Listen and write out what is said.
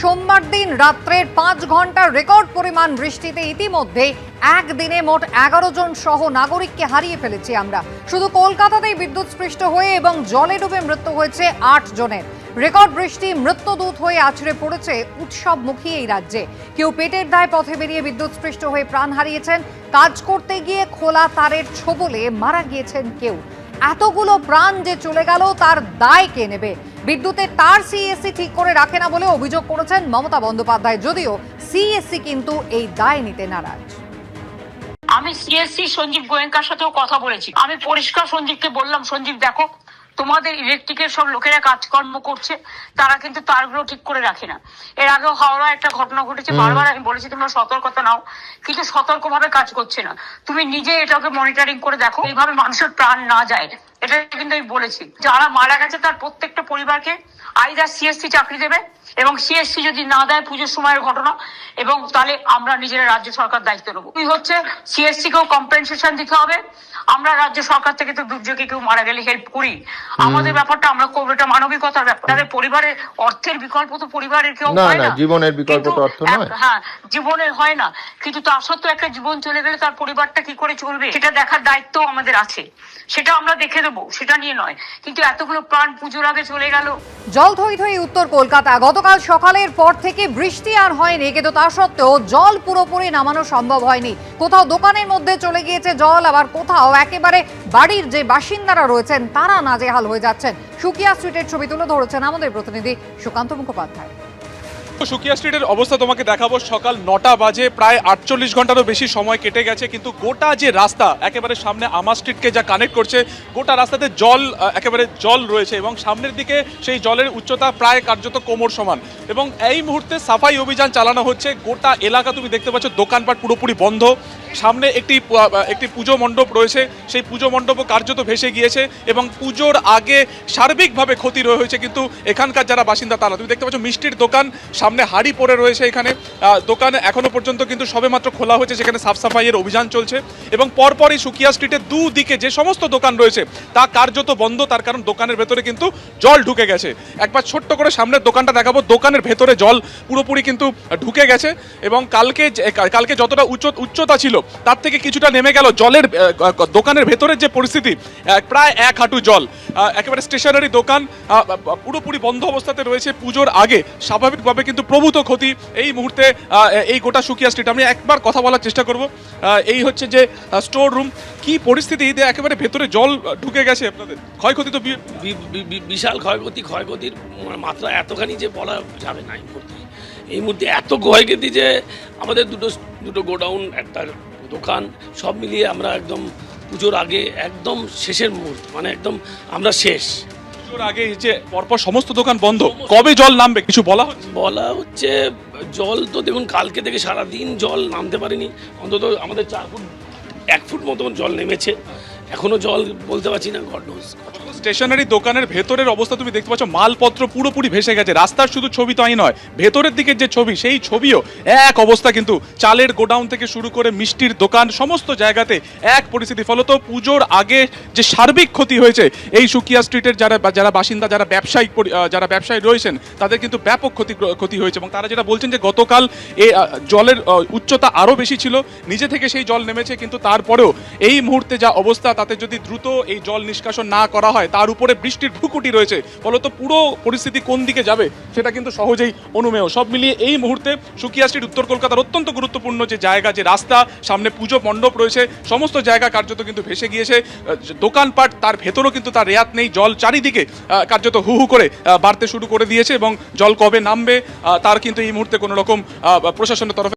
সোমবার দিন রাত্রের পাঁচ ঘণ্টার রেকর্ড পরিমাণ বৃষ্টিতে ইতিমধ্যে একদিনে মোট এগারো জন সহ নাগরিককে হারিয়ে ফেলেছি আমরা। শুধু কলকাতাতেই বিদ্যুৎস্পৃষ্ট হয়ে এবং জলে ডুবে মৃত্যু হয়েছে আট জনের। রেকর্ড বৃষ্টি মৃত্যুদূত হয়ে আছড়ে পড়েছে উৎসবমুখী এই রাজ্যে। কেউ পেটের দায় পথে বেরিয়ে বিদ্যুৎস্পৃষ্ট হয়ে প্রাণ হারিয়েছেন। কাজ করতে গিয়ে খোলা তারের ছোবলে মারা গিয়েছেন কেউ। এতগুলো প্রাণ যে চলে গেল, তার দায় কে নেবে? বিদ্যুতে তার সিএসসি ঠিক করে রাখে না বলে অভিযোগ করেছেন মমতা বন্দ্যোপাধ্যায়। যদিও সিএসসি কিন্তু এই দায় নিতে নারাজ। আমি সিএসসি সঞ্জীব গোয়েঙ্কার সাথেও কথা বলেছি। আমি পরিষ্কার সঞ্জীবকে বললাম, সঞ্জীব দেখো তোমাদের ইলেকট্রিকের সব লোকেরা কাজকর্ম করছে তারা কিন্তু তারগুলো ঠিক করে রাখে না। এর আগেও হাওড়া একটা ঘটনা ঘটেছে বারবার আমি বলেছি তোমরা সতর্কতা নাও কিন্তু সতর্ক ভাবে কাজ করছে না। তুমি নিজে এটাকে মনিটরিং করে দেখো এইভাবে মানুষের প্রাণ না যায়। এটা কিন্তু আমি বলেছি। যারা মারা গেছে তার প্রত্যেকটা পরিবারকে আইদার সিএসসি চাকরি দেবে এবং সিএসসি যদি না দেয় পুজোর সময়ের ঘটনা এবং তাহলে আমরা নিজেরা রাজ্য সরকার দায়িত্ব নেব। দুই হচ্ছে সিএসসি কেও কম্পেনসেশন দিতে হবে। আমরা রাজ্য সরকার থেকে তো দুর্যোগে কেউ মারা গেলে হেল্প করি। আমাদের ব্যাপারটা আমরা করব এটা মানবিকতার ব্যাপার। তাদের পরিবারের অর্থের বিকল্প তো পরিবারের কেউ না, হয় না, না। জীবনের বিকল্প তো অর্থ নয়। হ্যাঁ জীবনের হয় না। কিন্তু তার সত্ত্বেও একটা জীবন চলে গেলে তার পরিবারটা কি করে চলবে? সেটা দেখার দায়িত্ব আমাদের আছে। সেটা আমরা দেখে দেবো সেটা নিয়ে নয়। কিন্তু এতগুলো প্রাণ পুজোর আগে চলে গেল। জল থই থই উত্তর কলকাতা। গতকাল সকালের পর থেকে বৃষ্টি আর হয়নি, কিন্তু তা সত্ত্বেও জল পুরোপুরি নামানো সম্ভব হয়নি। কোথাও দোকানের মধ্যে চলে গিয়েছে জল, আবার কোথাও একেবারে বাড়ির যে বাসিন্দারা রয়েছেন, তারা নাজেহাল হয়ে যাচ্ছেন। সুকিয়া স্ট্রিটের ছবি তুলে ধরেছেন আমাদের প্রতিনিধি সুকান্ত মুখোপাধ্যায়। সুকিয়া স্ট্রিটের অবস্থা তোমাকে দেখাবো। সকাল নটা বাজে, প্রায় আটচল্লিশ ঘন্টারও বেশি সময় কেটে গেছে, কিন্তু গোটা যে রাস্তা, একেবারে সামনে আমার স্ট্রিটকে যা কানেক্ট করছে, গোটা রাস্তাতে জল একেবারে জল রয়েছে এবং সামনের দিকে সেই জলের উচ্চতা প্রায় কার্যত কোমর সমান। এবং এই মুহূর্তে সাফাই অভিযান চালানো হচ্ছে। গোটা এলাকা তুমি দেখতে পাচ্ছ, দোকানপাট পুরোপুরি বন্ধ। সামনে একটি একটি পুজো মণ্ডপ রয়েছে। সেই পুজো মণ্ডপও কার্যত ভেসে গিয়েছে এবং পুজোর আগে সার্বিকভাবে ক্ষতি রয়েছে, কিন্তু এখানকার যারা বাসিন্দা তারা, তুমি দেখতে পাচ্ছ মিষ্টির দোকান সামনে হাড়ি পড়ে রয়েছে এখানে। দোকান এখনও পর্যন্ত কিন্তু সবেমাত্র খোলা হয়েছে, সেখানে সাফ সাফাইয়ের অভিযান চলছে। এবং পরপরই সুকিয়া স্ট্রিটের দুদিকে যে সমস্ত দোকান রয়েছে, তা কার্যত বন্ধ, তার কারণ দোকানের ভেতরে কিন্তু জল ঢুকে গেছে। একবার ছোট্ট করে সামনের দোকানটা দেখাবো, দোকানের ভেতরে জল পুরোপুরি কিন্তু ঢুকে গেছে। এবং কালকে কালকে যতটা উচ্চ উচ্চতা ছিল, তার থেকে কিছুটা নেমে গেল জলের দোকানের ভেতরের যে পরিস্থিতি প্রায় এক হাঁটু জল। একেবারে স্টেশনারি দোকান পুরোপুরি বন্ধ অবস্থাতে রয়েছে। পুজোর আগে স্বাভাবিকভাবে কিন্তু প্রভূত ক্ষতি এই মুহূর্তে এই গোটা সুকিয়া স্ট্রিট আমি একবার কথা বলার চেষ্টা করব। এই হচ্ছে যে স্টোর রুম কি পরিস্থিতি? একেবারে ভেতরে জল ঢুকে গেছে আপনাদের। ক্ষয়ক্ষতি তো বিশাল ক্ষয়ক্ষতি, ক্ষয়ক্ষতির মাত্রা এতখানি যে বলা যাবে না এই এই মুহূর্তে এত ক্ষয়ক্ষতি যে আমাদের দুটো দুটো গোডাউন, একটা দোকান, সব মিলিয়ে আমরা একদম পুজোর আগে, একদম শেষের মুহূর্ত মানে একদম আমরা শেষ। পুজোর আগে যে পরপর সমস্ত দোকান বন্ধ, কবে জল নামবে কিছু বলা হচ্ছে? বলা হচ্ছে, জল তো দেখুন, কালকে থেকে সারা দিন জল নামতে পারেনি, অন্তত আমাদের চার ফুট, এক ফুট মতন জল নেমেছে। এখনও জল বলতে পারছি না গড নোজ স্টেশনারি দোকানের ভেতরের অবস্থা তুমি দেখতে পাচ্ছ, মালপত্র পুরোপুরি ভেসে গেছে। রাস্তার শুধু ছবি তো নয়, ভেতরের দিকের যে ছবি, সেই ছবিও এক অবস্থা কিন্তু। চালের গোডাউন থেকে শুরু করে মিষ্টির দোকান, সমস্ত জায়গাতে এক পরিস্থিতি। ফলত পুজোর আগে যে সার্বিক ক্ষতি হয়েছে, এই সুকিয়া স্ট্রিটের যারা যারা বাসিন্দা, যারা ব্যবসায়িক যারা ব্যবসায়ী রয়েছেন, তাদের কিন্তু ব্যাপক ক্ষতি ক্ষতি হয়েছে। এবং তারা যেটা বলছেন যে গতকাল এ জলের উচ্চতা আরও বেশি ছিল, নিজে থেকে সেই জল নেমেছে, কিন্তু তারপরেও এই মুহূর্তে যা অবস্থা, তাতে যদি দ্রুত এই জল নিষ্কাশন না করা হয় তার উপরে বৃষ্টির ভ্রুকুটি রয়েছে। ফলত পুরো পরিস্থিতি কোন দিকে যাবে, সেটা কিন্তু সহজেই অনুমেয়। সব মিলিয়ে এই মুহূর্তে সুকিয়া স্ট্রিট, উত্তর কলকাতার অত্যন্ত গুরুত্বপূর্ণ যে জায়গা, যে রাস্তা, সামনে পুজো মণ্ডপ রয়েছে, সমস্ত জায়গা কার্যত কিন্তু ভেসে গিয়েছে। দোকানপাট, তার ভেতরও কিন্তু তার রেয়াত নেই। জল চারিদিকে কার্যত হু হু করে বাড়তে শুরু করে দিয়েছে এবং জল কবে নামবে তার কিন্তু এই মুহূর্তে কোনো রকম প্রশাসনের তরফে